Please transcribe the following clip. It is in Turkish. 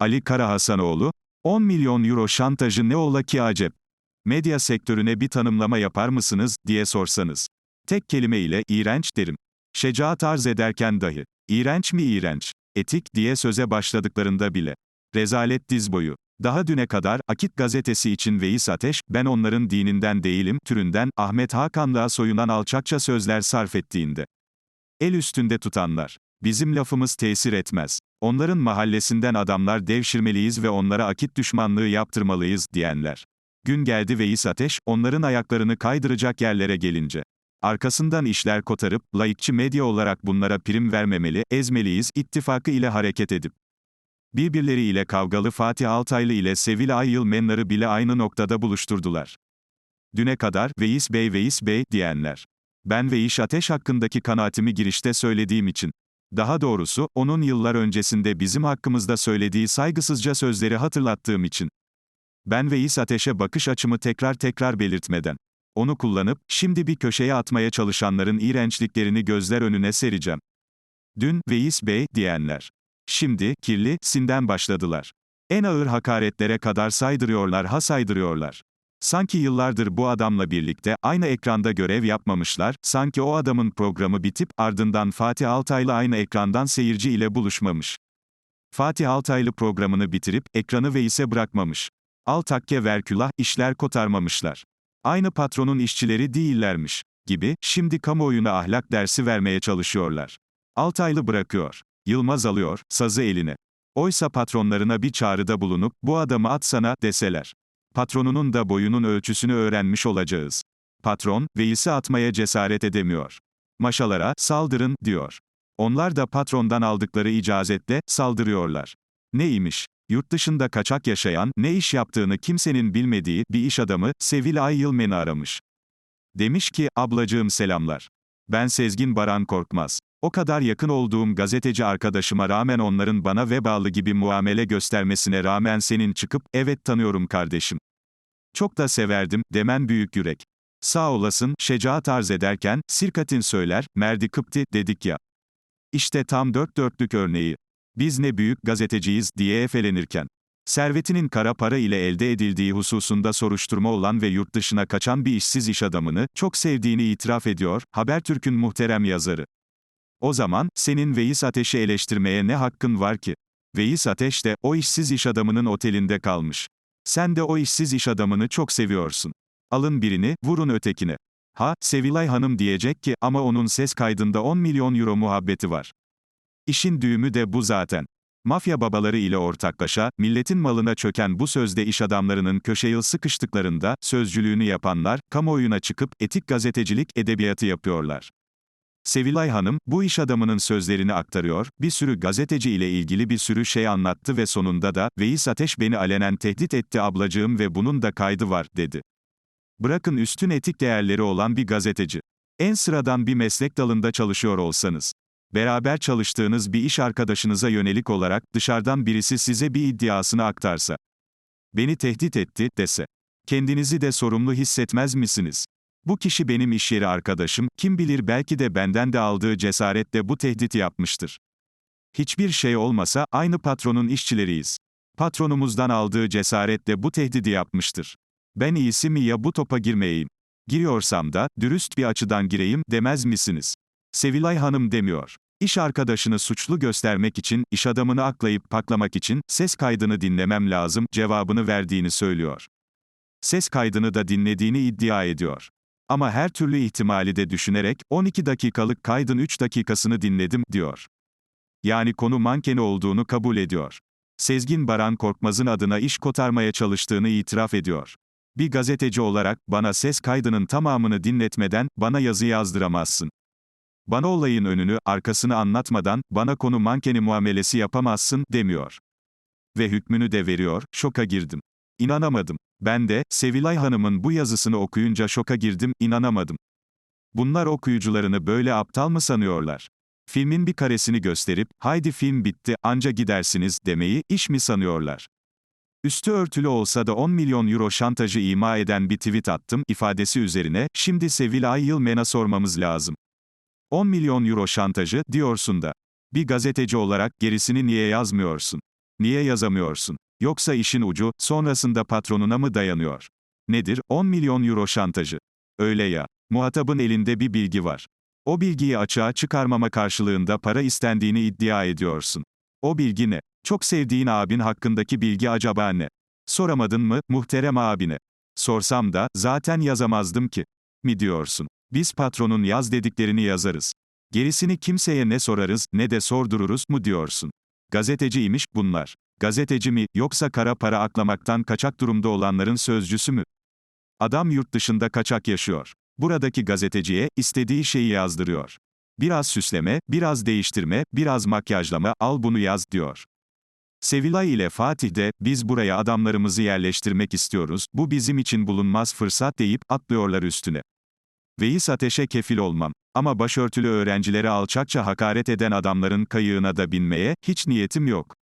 Ali Karahasanoğlu, 10 milyon euro şantajı ne ola ki acep? Medya sektörüne bir tanımlama yapar mısınız, diye sorsanız. Tek kelime ile iğrenç derim. Şecaat arz ederken dahi. İğrenç mi iğrenç? Etik diye söze başladıklarında bile. Rezalet diz boyu. Daha düne kadar, Akit gazetesi için Veys Ateş, ben onların dininden değilim, türünden, Ahmet Hakanlığa soyunan alçakça sözler sarf ettiğinde. El üstünde tutanlar. Bizim lafımız tesir etmez. Onların mahallesinden adamlar devşirmeliyiz ve onlara akit düşmanlığı yaptırmalıyız, diyenler. Gün geldi Veys Ateş, onların ayaklarını kaydıracak yerlere gelince. Arkasından işler kotarıp, laikçi medya olarak bunlara prim vermemeli, ezmeliyiz, ittifakı ile hareket edip. Birbirleriyle kavgalı Fatih Altaylı ile Sevil Ayyıl Menlar'ı bile aynı noktada buluşturdular. Düne kadar, Veys Bey Veys Bey, diyenler. Ben Veys Ateş hakkındaki kanaatimi girişte söylediğim için. Daha doğrusu, onun yıllar öncesinde bizim hakkımızda söylediği saygısızca sözleri hatırlattığım için. Ben Veys Ateş'e bakış açımı tekrar tekrar belirtmeden. Onu kullanıp, şimdi bir köşeye atmaya çalışanların iğrençliklerini gözler önüne sereceğim. Dün, Veys Bey, diyenler. Şimdi, kirli, sinden başladılar. En ağır hakaretlere kadar saydırıyorlar ha saydırıyorlar. Sanki yıllardır bu adamla birlikte aynı ekranda görev yapmamışlar, sanki o adamın programı bitip ardından Fatih Altaylı aynı ekrandan seyirci ile buluşmamış. Fatih Altaylı programını bitirip ekranı Veys'e bırakmamış. Al takke verkülah işler kotarmamışlar. Aynı patronun işçileri değillermiş gibi şimdi kamuoyuna ahlak dersi vermeye çalışıyorlar. Altaylı bırakıyor. Yılmaz alıyor sazı eline. Oysa patronlarına bir çağrıda bulunup bu adamı atsana deseler. Patronunun da boyunun ölçüsünü öğrenmiş olacağız. Patron, Veys'i atmaya cesaret edemiyor. Maşalara, saldırın, diyor. Onlar da patrondan aldıkları icazetle, saldırıyorlar. Neymiş? Yurt dışında kaçak yaşayan, ne iş yaptığını kimsenin bilmediği, bir iş adamı, Sevil Ayyılmen'i aramış. Demiş ki, ablacığım selamlar. Ben Sezgin Baran Korkmaz. O kadar yakın olduğum gazeteci arkadaşıma rağmen onların bana vebalı gibi muamele göstermesine rağmen senin çıkıp, evet tanıyorum kardeşim. Çok da severdim, demen büyük yürek. Sağ olasın, şecaat arz ederken, Sirkatin söyler, Merdi Kıpti, dedik ya. İşte tam dört dörtlük örneği. Biz ne büyük gazeteciyiz, diye efelenirken. Servetinin kara para ile elde edildiği hususunda soruşturma olan ve yurt dışına kaçan bir işsiz iş adamını, çok sevdiğini itiraf ediyor, Habertürk'ün muhterem yazarı. O zaman, senin Veys Ateş'i eleştirmeye ne hakkın var ki? Veys Ateş de, o işsiz iş adamının otelinde kalmış. Sen de o işsiz iş adamını çok seviyorsun. Alın birini, vurun ötekine. Ha, Sevilay Hanım diyecek ki, ama onun ses kaydında 10 milyon euro muhabbeti var. İşin düğümü de bu zaten. Mafya babaları ile ortaklaşa, milletin malına çöken bu sözde iş adamlarının köşeye sıkıştıklarında, sözcülüğünü yapanlar, kamuoyuna çıkıp, etik gazetecilik, edebiyatı yapıyorlar. Sevilay Hanım, bu iş adamının sözlerini aktarıyor, bir sürü gazeteci ile ilgili bir sürü şey anlattı ve sonunda da, Veys Ateş beni alenen tehdit etti ablacığım ve bunun da kaydı var, dedi. Bırakın üstün etik değerleri olan bir gazeteci. En sıradan bir meslek dalında çalışıyor olsanız. Beraber çalıştığınız bir iş arkadaşınıza yönelik olarak, dışarıdan birisi size bir iddiasını aktarsa. Beni tehdit etti, dese. Kendinizi de sorumlu hissetmez misiniz? Bu kişi benim iş yeri arkadaşım, kim bilir belki de benden de aldığı cesaretle bu tehditi yapmıştır. Hiçbir şey olmasa, aynı patronun işçileriyiz. Patronumuzdan aldığı cesaretle bu tehdidi yapmıştır. Ben iyisi mi ya bu topa girmeyeyim? Giriyorsam da, dürüst bir açıdan gireyim, demez misiniz? Sevilay Hanım demiyor. İş arkadaşını suçlu göstermek için, iş adamını aklayıp paklamak için, ses kaydını dinlemem lazım, cevabını verdiğini söylüyor. Ses kaydını da dinlediğini iddia ediyor. Ama her türlü ihtimali de düşünerek, 12 dakikalık kaydın 3 dakikasını dinledim, diyor. Yani konu mankeni olduğunu kabul ediyor. Sezgin Baran Korkmaz'ın adına iş kotarmaya çalıştığını itiraf ediyor. Bir gazeteci olarak, bana ses kaydının tamamını dinletmeden, bana yazı yazdıramazsın. Bana olayın önünü, arkasını anlatmadan, bana konu mankeni muamelesi yapamazsın, demiyor. Ve hükmünü de veriyor, şoka girdim. İnanamadım. Ben de, Sevilay Hanım'ın bu yazısını okuyunca şoka girdim, inanamadım. Bunlar okuyucularını böyle aptal mı sanıyorlar? Filmin bir karesini gösterip, haydi film bitti, anca gidersiniz, demeyi, iş mi sanıyorlar? Üstü örtülü olsa da 10 milyon euro şantajı ima eden bir tweet attım, ifadesi üzerine, şimdi Sevil Ayyılmen'a sormamız lazım. 10 milyon euro şantajı, diyorsun da. Bir gazeteci olarak, gerisini niye yazmıyorsun? Niye yazamıyorsun? Yoksa işin ucu, sonrasında patronuna mı dayanıyor? Nedir? 10 milyon euro şantajı. Öyle ya. Muhatabın elinde bir bilgi var. O bilgiyi açığa çıkarmama karşılığında para istendiğini iddia ediyorsun. O bilgi ne? Çok sevdiğin abin hakkındaki bilgi acaba ne? Soramadın mı, muhterem abine? Sorsam da, zaten yazamazdım ki. Mi diyorsun? Biz patronun yaz dediklerini yazarız. Gerisini kimseye ne sorarız, ne de sordururuz mu diyorsun. Gazeteciymiş, bunlar. Gazeteci mi, yoksa kara para aklamaktan kaçak durumda olanların sözcüsü mü? Adam yurt dışında kaçak yaşıyor. Buradaki gazeteciye, istediği şeyi yazdırıyor. Biraz süsleme, biraz değiştirme, biraz makyajlama, al bunu yaz, diyor. Sevilay ile Fatih de, biz buraya adamlarımızı yerleştirmek istiyoruz, bu bizim için bulunmaz fırsat deyip, atlıyorlar üstüne. Veys ateşe kefil olmam. Ama başörtülü öğrencilere alçakça hakaret eden adamların kayığına da binmeye, hiç niyetim yok.